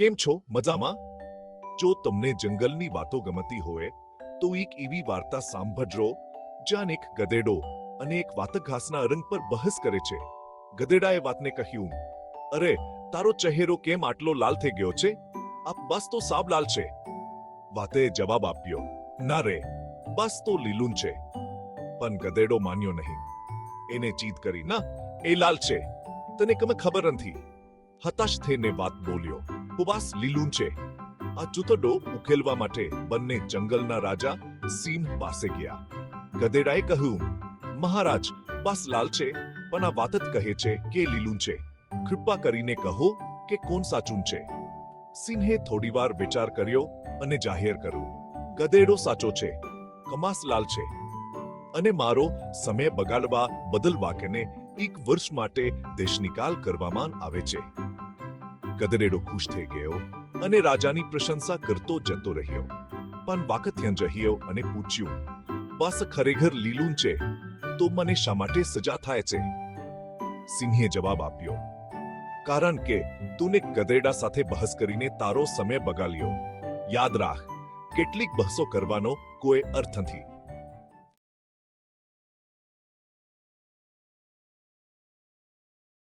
કેમ છો? મજામાં? જો તમને જંગલની વાતો ગમતી હોય, તો એક એવી વાર્તા સાંભળજો, જ્યાં એક ગધેડો અને એક વાતક ઘાસના રંગ પર બહસ કરે છે. ગધેડાએ વાતને કહ્યું, અરે, તારો ચહેરો કેમ આટલો લાલ થઈ ગયો છે? આ બસ તો સાબ લાલ છે. વાતે જવાબ આપ્યો, ના રે, બસ તો લીલું છે. પણ ગધેડો માન્યો નહીં. એને ચીત કરી, ના, એ લાલ છે. તને કમે ખબર નથી. હતાશ થઈને વાત બોલ્યો ઉપવાસ લીલું છે. આ ચૂતડો ઉકેલવા માટે બંને જંગલના રાજા સિંહ પાસે ગયા. ગધેડાએ કહ્યું, મહારાજ, બસ લાલ છે, પણ આ વાત જ કહે છે કે લીલું છે. કૃપા કરીને કહો કે કોણ સાચું છે. સિંહે થોડીવાર વિચાર કર્યો અને જાહેર કર્યું, ગધેડો સાચો છે, કમાસ લાલ છે. અને મારો સમય બગાડવા બદલ વાક્યને એક વર્ષ માટે દેશનિકાલ કરવામાં આવે છે. ગધેડો ખુશ થઈ ગયો અને રાજાની પ્રશંસા કરતો જતો રહ્યો. પણ વાકથ્યન રહ્યો અને પૂછ્યું, બસ ખરેખર લીલું છે, તો મને શા માટે સજા થાય છે? સિંહે જવાબ આપ્યો, કારણ કે તુને ગધેડા સાથે બહસ કરીને તારો સમય બગાડ્યો. યાદ રાખ, કેટલીક બહસો કરવાનો કોઈ અર્થ નથી.